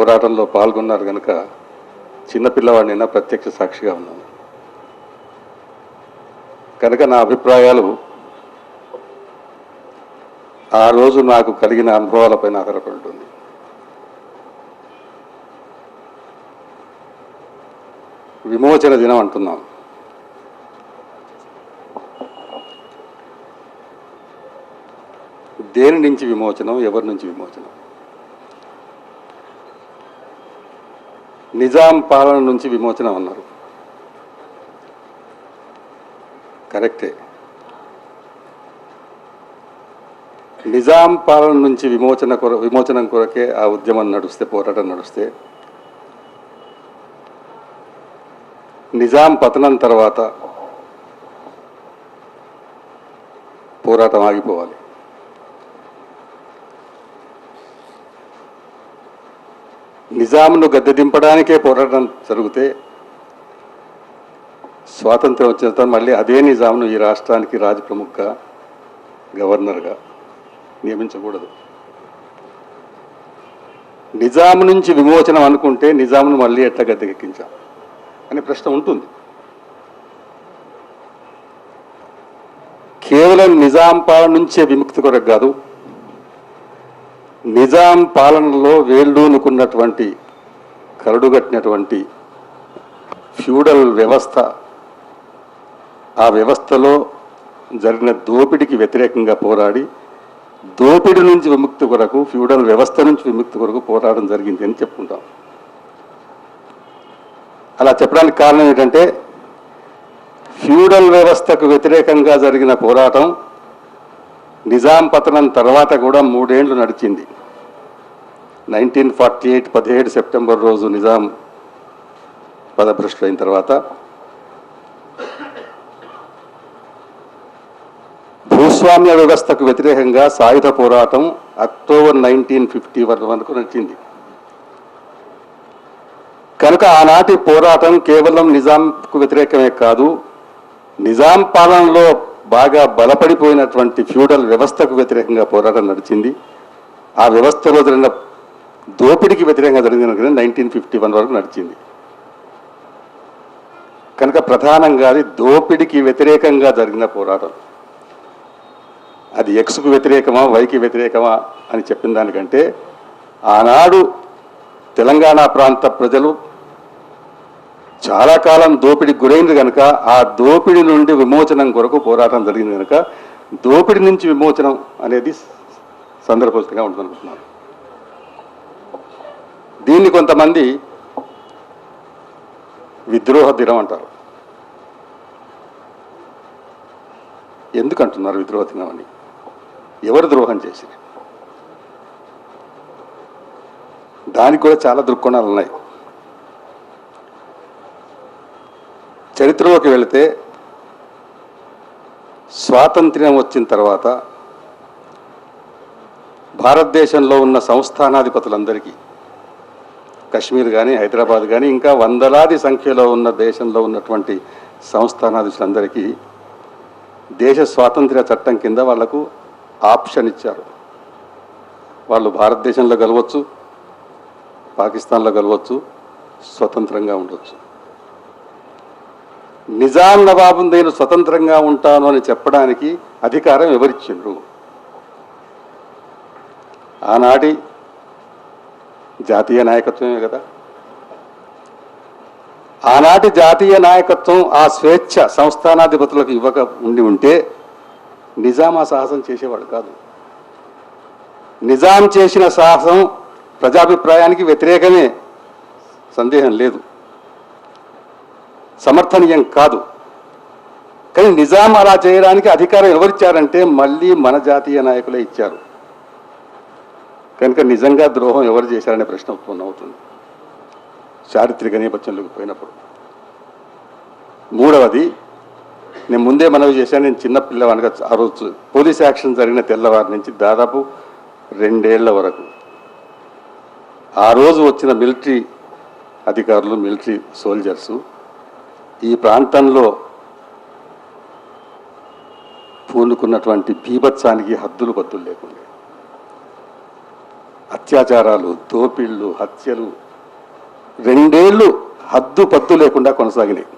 పోరాటంలో పాల్గొన్నారు కనుక చిన్నపిల్లవాడినైనా ప్రత్యక్ష సాక్షిగా ఉన్నాను. కనుక నా అభిప్రాయాలు ఆ రోజు నాకు కలిగిన అనుభవాలపైన ఆధారపడి ఉంటుంది. విమోచన దినం అంటున్నాం. దేని నుంచి విమోచనం? ఎవరి నుంచి విమోచనం? నిజాం పాలన నుంచి విమోచన అన్నారు కరెక్టే. నిజాం పాలన నుంచి విమోచన కొర విమోచనం కొరకే ఆ ఉద్యమం నడుస్తే పోరాటం నడుస్తే నిజాం పతనం తర్వాత పోరాటం ఆగిపోవాలి. నిజాంను గద్దె దింపడానికే పోరాటం జరిగితే స్వాతంత్రం వచ్చిన తర్వాత మళ్ళీ అదే నిజాంను ఈ రాష్ట్రానికి రాజప్రముఖగా గవర్నర్గా నియమించకూడదు. నిజాం నుంచి విమోచనం అనుకుంటే నిజాంను మళ్ళీ ఎట్లా గద్దెకెక్కించాం అనే ప్రశ్న ఉంటుంది. కేవలం నిజాం పాలన నుంచే విముక్తి కొరకు కాదు నిజాం పాలనలో వేళ్ళూనుకున్నటువంటి కరడుగట్టినటువంటి ఫ్యూడల్ వ్యవస్థ ఆ వ్యవస్థలో జరిగిన దోపిడికి వ్యతిరేకంగా పోరాడి దోపిడి నుంచి విముక్తి కొరకు ఫ్యూడల్ వ్యవస్థ నుంచి విముక్తి కొరకు పోరాటం జరిగింది అని చెప్పుకుంటాం. అలా చెప్పడానికి కారణం ఏంటంటే ఫ్యూడల్ వ్యవస్థకు వ్యతిరేకంగా జరిగిన పోరాటం నిజాం పతనం తర్వాత కూడా మూడేండ్లు నడిచింది. నైన్టీన్ ఫార్టీ ఎయిట్ పదిహేడు సెప్టెంబర్ రోజు నిజాం పదభ్రష్టు అయిన తర్వాత భూస్వామ్య వ్యవస్థకు వ్యతిరేకంగా సాయుధ పోరాటం అక్టోబర్ నైన్టీన్ ఫిఫ్టీ వన్ వరకు నడిచింది. కనుక ఆనాటి పోరాటం కేవలం నిజాంకు వ్యతిరేకమే కాదు నిజాం పాలనలో బాగా బలపడిపోయినటువంటి ఫ్యూడల్ వ్యవస్థకు వ్యతిరేకంగా పోరాటం నడిచింది. ఆ వ్యవస్థలో జరిగిన దోపిడికి వ్యతిరేకంగా జరిగిన నైన్టీన్ ఫిఫ్టీ వన్ వరకు నడిచింది. కనుక ప్రధానంగా అది దోపిడికి వ్యతిరేకంగా జరిగిన పోరాటం. అది ఎక్స్కు వ్యతిరేకమా వైకి వ్యతిరేకమా అని చెప్పిన దానికంటే ఆనాడు తెలంగాణ ప్రాంత ప్రజలు చాలా కాలం దోపిడికి గురైంది కనుక ఆ దోపిడి నుండి విమోచనం కొరకు పోరాటం జరిగింది కనుక దోపిడి నుంచి విమోచనం అనేది సందర్భోచితంగా ఉంటుందనుకుంటున్నాను దీన్ని కొంతమంది విద్రోహ దినం అంటారు. ఎందుకంటున్నారు విద్రోహ దినం అని? ఎవరు ద్రోహం చేసి దానికి కూడా చాలా దృక్కోణాలు ఉన్నాయి. చరిత్రలోకి వెళితే స్వాతంత్ర్యం వచ్చిన తర్వాత భారతదేశంలో ఉన్న సంస్థానాధిపతులందరికీ కశ్మీర్ కానీ హైదరాబాద్ కానీ ఇంకా వందలాది సంఖ్యలో ఉన్న దేశంలో ఉన్నటువంటి సంస్థానాధీశులందరికీ దేశ స్వాతంత్ర్య చట్టం కింద వాళ్ళకు ఆప్షన్ ఇచ్చారు. వాళ్ళు భారతదేశంలో కలవచ్చు పాకిస్తాన్లో కలవచ్చు స్వతంత్రంగా ఉండొచ్చు. నిజాం నవాబు నేను స్వతంత్రంగా ఉంటాను అని చెప్పడానికి అధికారం ఎవరిచ్చిండ్రు? ఆనాటి జాతీయ నాయకత్వమే కదా. ఆనాటి జాతీయ నాయకత్వం ఆ స్వేచ్ఛ సంస్థానాధిపతులకు ఇవ్వక ఉండి ఉంటే నిజాం ఆ సాహసం చేసేవాడు కాదు. నిజాం చేసిన సాహసం ప్రజాభిప్రాయానికి వ్యతిరేకమే. సందేహం లేదు. సమర్థనీయం కాదు. కానీ నిజాం అలా చేయడానికి అధికారం ఎవరిచ్చారంటే మళ్ళీ మన జాతీయ నాయకులే ఇచ్చారు. కనుక నిజంగా ద్రోహం ఎవరు చేశారనే ప్రశ్న ఉత్పన్నం అవుతుంది. చారిత్రక నేపథ్యంలోకి పోయినప్పుడు. మూడవది నేను ముందే మనవి చేశాను నేను చిన్న పిల్లవాడిగా ఆ రోజు పోలీస్ యాక్షన్ జరిగిన తెల్లవారి నుంచి దాదాపు రెండేళ్ళ వరకు. ఆ రోజు వచ్చిన మిలిటరీ అధికారులు మిలిటరీ సోల్జర్సు ఈ ప్రాంతంలో పూనుకున్నటువంటి బీభత్సానికి హద్దులు బద్దులు లేకుండా. అత్యాచారాలు దోపిళ్ళు హత్యలు రెండేళ్ళు హద్దు పద్దు లేకుండా కొనసాగినాయి.